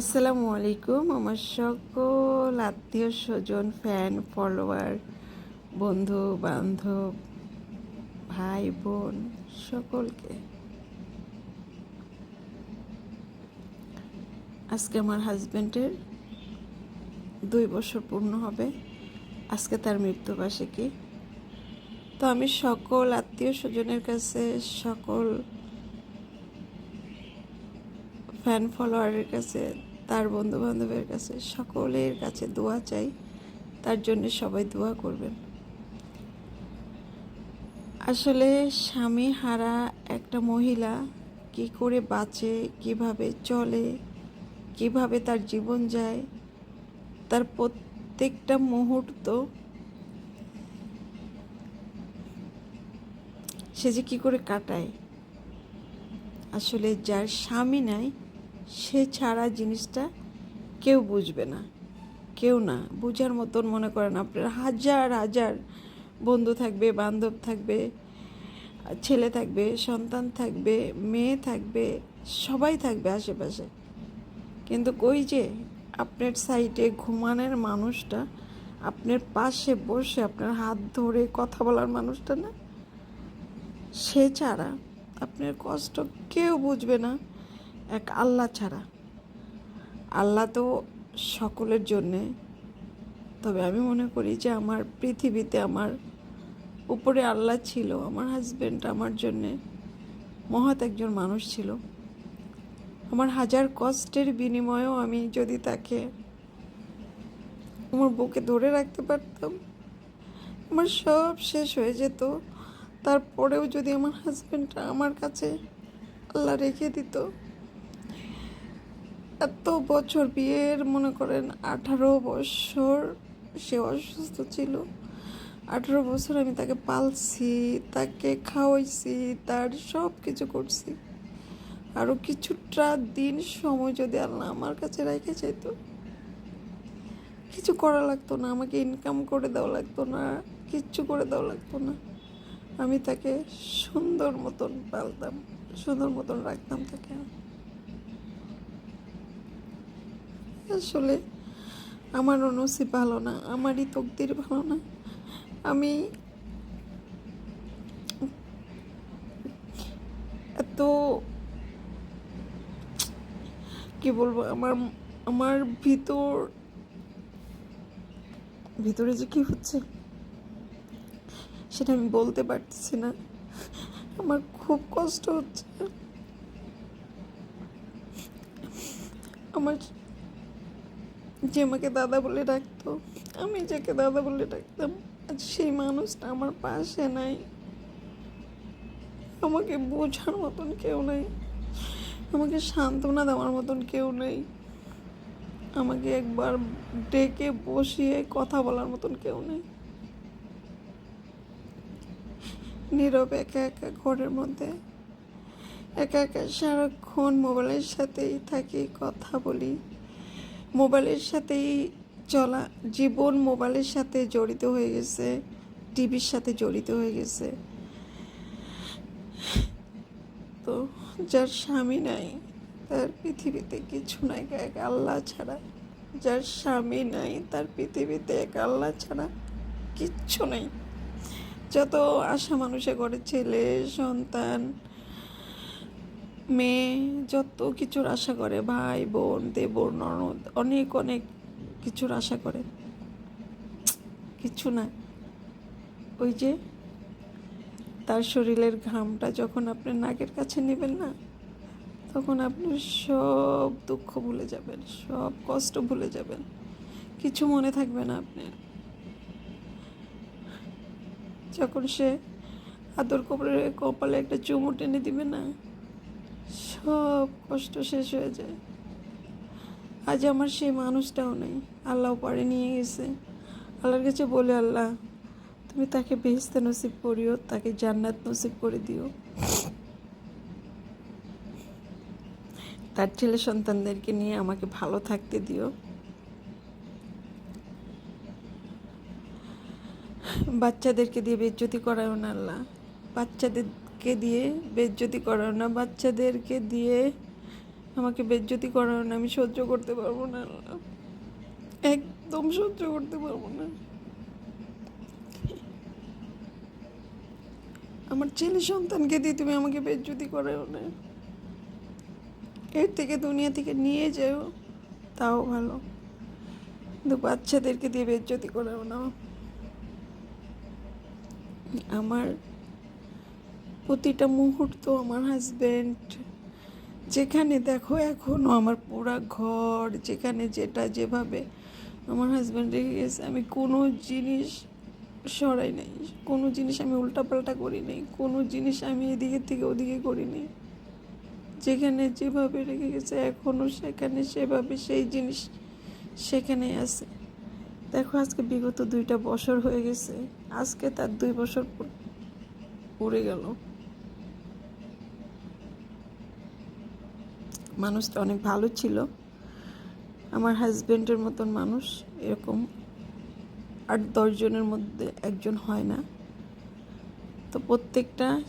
আসসালামু আলাইকুম, আমার সকল আত্মীয় স্বজন ফ্যান ফলোয়ার বন্ধু, বান্ধব, ভাই, বোন, সকলকে। আজকে আমার হাজব্যান্ডের দুই বছর পূর্ণ হবে। আজকে তার মৃত্যুবার্ষিকী। তো আমি সকল আত্মীয় স্বজনের কাছে, সকল ফ্যান ফলোয়ারের কাছে, তার বন্ধু বান্ধবের কাছে, সকলের কাছে দোয়া চাই। তার জন্য সবাই দোয়া করবেন। আসলে স্বামী হারা একটা মহিলা কি করে বাঁচে, কীভাবে চলে, কীভাবে তার জীবন যায়, তার প্রত্যেকটা মুহূর্ত সে যে কি করে কাটায়, আসলে যার স্বামী নাই সে ছাড়া জিনিসটা কেউ বুঝবে না। কেউ না। বুঝার মতন মনে করেন আপনার হাজার হাজার বন্ধু থাকবে, বান্ধব থাকবে, ছেলে থাকবে, সন্তান থাকবে, মেয়ে থাকবে, সবাই থাকবে আশেপাশে। কিন্তু কই যে আপনার সাইডে ঘুমানোর মানুষটা, আপনার পাশে বসে আপনার হাত ধরে কথা বলার মানুষটা না, সে ছাড়া আপনার কষ্ট কেউ বুঝবে না। এক আল্লাহ ছাড়া। আল্লাহ তো সকলের জন্যে। তবে আমি মনে করি যে আমার পৃথিবীতে আমার উপরে আল্লাহ ছিল, আমার হাজব্যান্ড আমার জন্যে মহৎ একজন মানুষ ছিল। আমার হাজার কষ্টের বিনিময়েও আমি যদি তাকে আমার বুকে ধরে রাখতে পারতাম, আমার সব শেষ হয়ে যেত। তারপরেও যদি আমার হাজব্যান্ডটা আমার কাছে আল্লাহ রেখে দিত এত বছর বিয়ের, মনে করেন আঠারো বছর সে অসুস্থ ছিল। আঠারো বছর আমি তাকে পালছি, তাকে খাওয়াইছি, তার সব কিছু করছি। আরও কিছুটা দিন সময় যদি আল্লাহ আমার কাছে রেখে যেত, কিছু করা লাগতো না, আমাকে ইনকাম করে দেওয়া লাগতো না, কিচ্ছু করে দেওয়া লাগতো না। আমি তাকে সুন্দর মতন পালতাম, সুন্দর মতন রাখতাম তাকে। আসলে আমারও নসিব ভালো না, আমারই তকদির ভালো না। আমি এত কি বলব, আমার আমার ভিতর, ভিতরে যে কি হচ্ছে সেটা আমি বলতে পারতেছি না। আমার খুব কষ্ট হচ্ছে। আমার যে আমাকে দাদা বলে ডাকতো, আমি যাকে দাদা বলে ডাকতাম, আজ সেই মানুষটা আমার পাশে নাই। আমাকে বোঝার মতন কেউ নাই। আমাকে সান্ত্বনা দেওয়ার মতন কেউ নেই। আমাকে একবার ডেকে বসিয়ে কথা বলার মতন কেউ নেই। নীরব একা একা ঘরের মধ্যে, একা একা সারাক্ষণ মোবাইলের সাথেই থাকি, কথা বলি। মোবাইলের সাথেই চলা, জীবন মোবাইলের সাথে জড়িত হয়ে গেছে, টিভির সাথে জড়িত হয়ে গেছে। তো যার স্বামী নাই, তার পৃথিবীতে কিছু নাই, এক আল্লাহ ছাড়া। যার স্বামী নাই, তার পৃথিবীতে এক আল্লাহ ছাড়া কিচ্ছু নেই। যত আশা মানুষে করে ছেলে, সন্তান মেয়ে যত কিছুর আশা করে, ভাই, বোন, দেবর, ননদ, অনেক অনেক কিছুর আশা করে। কিছু না। ওই যে তার শরীরের ঘামটা যখন আপনি নাকের কাছে নেবেন না, তখন আপনি সব দুঃখ ভুলে যাবেন, সব কষ্ট ভুলে যাবেন। কিছু মনে থাকবে না আপনার। যখন সে আদর কপড়ে কপালে একটা চুমু টেনে দিবে না সব কষ্ট শেষ হয়ে যায়। আজ আমার সেই মানুষটাও নেই। আল্লাহ পরে নিয়ে গেছে। আল্লাহর কাছে বলে, আল্লাহ, তুমি তাকে বেহেস্তে নসিব করিও, তাকে জান্নাত নসিব করে দিও। তার ছেলে সন্তানদেরকে নিয়ে আমাকে ভালো থাকতে দিও। বাচ্চাদেরকে দিয়ে বেজ্জতি করাও না, আল্লাহ। বাচ্চাদেরকে দিয়ে বেজ্জতি করাও না, বাচ্চাদেরকে দিয়ে আমাকে বেজ্জতি করার না, আমি সহ্য করতে পারব না। একদম সহ্য করতে পারব না। আমার ছেলে সন্তানকে দিয়ে তুমি আমাকে বেজ্জতি করাও না। এর থেকে দুনিয়া থেকে নিয়ে যাও, তাও ভালো। কিন্তু বাচ্চাদেরকে দিয়ে বেজ্জতি করাও না। আমার প্রতিটা মুহূর্ত আমার হাজব্যান্ড যেখানে দেখো এখনও আমার পুরা ঘর, যেখানে যেটা যেভাবে আমার হাজব্যান্ড রেখে গেছে, আমি কোনো জিনিস সরাই নাই। কোনো জিনিস আমি উল্টাপাল্টা করি নাই, কোনো জিনিস আমি এদিকে থেকে ওদিকে করি নাই। যেখানে যেভাবে রেখে গেছে এখনও সেখানে সেভাবে সেই জিনিস সেখানে আছে। দেখো আজকে বিগত দুইটা বছর হয়ে গেছে, আজকে তার দুই বছর পুড়ে গেল। মানুষটা অনেক ভালো ছিল। আমার হাজব্যান্ডের মতন মানুষ, এরকম আট দশজনের মধ্যে একজন হয় না। তো প্রত্যেকটা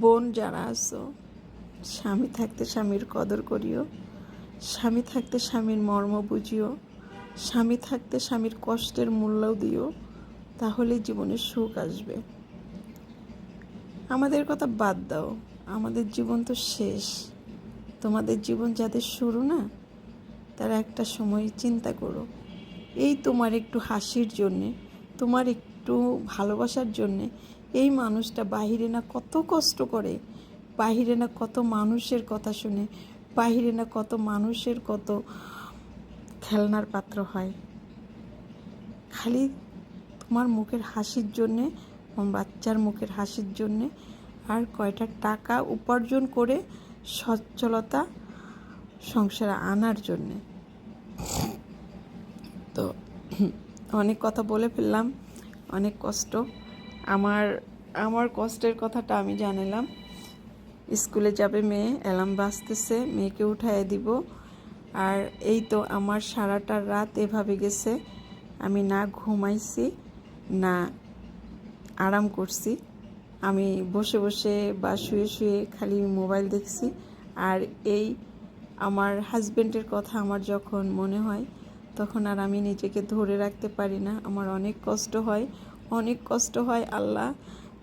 বোন যারা আছো, স্বামী থাকতে স্বামীর কদর করিও, স্বামী থাকতে স্বামীর মর্ম বুঝিও, স্বামী থাকতে স্বামীর কষ্টের মূল্য দিও, তাহলে জীবনে সুখ আসবে। আমাদের কথা বাদ দাও, আমাদের জীবন তো শেষ। তোমাদের জীবন যাদের শুরু না, তারা একটা সময় চিন্তা করো। এই তোমার একটু হাসির জন্যে, তোমার একটু ভালোবাসার জন্যে, এই মানুষটা বাহিরে না কত কষ্ট করে, বাহিরে না কত মানুষের কথা শুনে, বাহিরে না কত মানুষের কত খেলনার পাত্র হয়। খালি তোমার মুখের হাসির জন্যে বাচ্চার মুখের হাসির জন্যে আর কয়টা টাকা উপার্জন করে সচ্ছলতা সংসারে আনার জন্যে। তো, অনেক কথা বলে ফেললাম, অনেক কষ্ট। আমার আমার কষ্টের কথাটা আমি জানালাম। স্কুলে যাবে মেয়ে, অ্যালার্ম বাজতেছে, মেয়েকে উঠায় দিব। আর এই তো আমার সারাটা রাত এভাবে গেছে। আমি না ঘুমাইছি, না আরাম করছি। আমি বসে বসে বা শুয়ে শুয়ে খালি মোবাইল দেখছি। আর এই আমার হাজব্যান্ডের কথা আমার যখন মনে হয়, তখন আর আমি নিজেকে ধরে রাখতে পারি না। আমার অনেক কষ্ট হয়, অনেক কষ্ট হয়, আল্লাহ।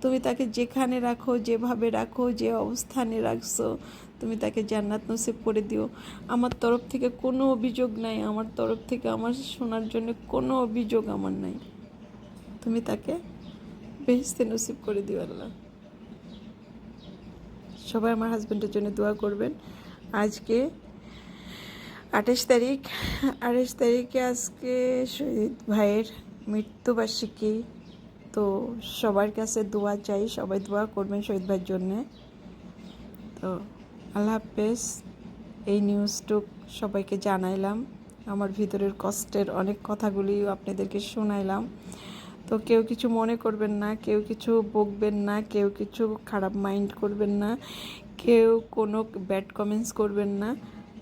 তুমি তাকে যেখানে রাখো, যেভাবে রাখো, যে অবস্থানে রাখছো, তুমি তাকে জান্নাত নসিব করে দিও। আমার তরফ থেকে কোনো অভিযোগ নাই, আমার তরফ থেকে আমার শোনার জন্য কোনো অভিযোগ আমার নাই। তুমি তাকে বেহেস্তে নসিব করে দিও আল্লাহ সবাই আমার হাজব্যান্ডের জন্য দোয়া করবেন। আজকে আঠাশ তারিখ। আঠাশ তারিখে আজকে শহীদ ভাইয়ের মৃত্যুবার্ষিকী। তো সবার কাছে দোয়া চাই, সবাই দোয়া করবেন শহীদ ভাইয়ের জন্যে। তো আল্লাহ হাফেজ, এই নিউজটুক সবাইকে জানাইলাম। আমার ভিতরের কষ্টের অনেক কথাগুলি আপনাদেরকে শোনাইলাম। তো কেউ কিছু মনে করবেন না, কেউ কিছু বকবেন না, কেউ কিছু খারাপ মাইন্ড করবেন না, কেউ কোনো ব্যাড কমেন্টস করবেন না,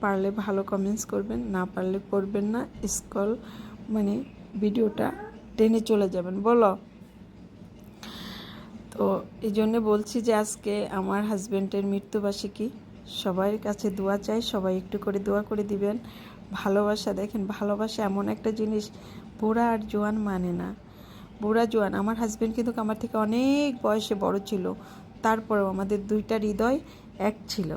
পারলে ভালো কমেন্টস করবেন, না পারলে করবেন না, স্কল মানে ভিডিওটা টেনে চলে যাবেন, বলো? তো এই জন্যে বলছি যে আজকে আমার হাজব্যান্ডের মৃত্যুবার্ষিকী, সবার কাছে দোয়া চাই, সবাই একটু করে দোয়া করে দিবেন। ভালোবাসা, দেখেন ভালোবাসা এমন একটা জিনিস, বুড়া আর জোয়ান মানে না। বুড়া জোয়ান, আমার হাজব্যান্ড কিন্তু আমার থেকে অনেক বয়সে বড় ছিল। তারপরেও আমাদের দুইটা হৃদয় এক ছিল।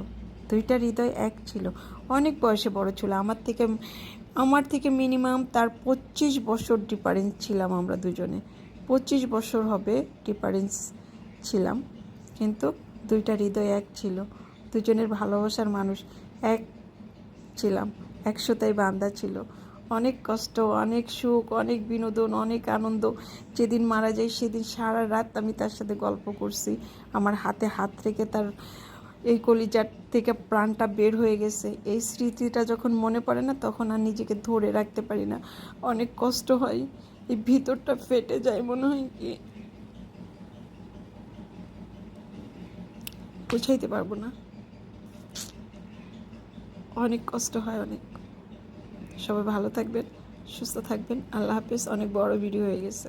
দুইটা হৃদয় এক ছিল। অনেক বয়সে বড় ছিল। আমার থেকে আমার থেকে মিনিমাম তার পঁচিশ বছর ডিফারেন্স ছিলাম আমরা দুজনে। পঁচিশ বছর হবে ডিফারেন্স ছিলাম। কিন্তু দুইটা হৃদয় এক ছিল। দুজনের ভালোবাসার মানুষ এক ছিলাম। একশোতাই বান্দা ছিল। অনেক কষ্ট, অনেক সুখ, অনেক বিনোদন, অনেক আনন্দ। যেদিন মারা যায় সেদিন সারা রাত আমি তার সাথে গল্প করছি। আমার হাতে হাত রেখে তার এই কলিজার থেকে প্রাণটা বের হয়ে গেছে। এই স্মৃতিটা যখন মনে পড়ে না, তখন আর নিজেকে ধরে রাখতে পারি না। অনেক কষ্ট হয়। এই ভিতরটা ফেটে যায় মনে হয় কি? বুঝাইতে পারব না। অনেক কষ্ট হয়, অনেক। সবাই ভালো থাকবেন সুস্থ থাকবেন। আল্লাহ হাফিজ অনেক বড় ভিডিও হয়ে গেছে।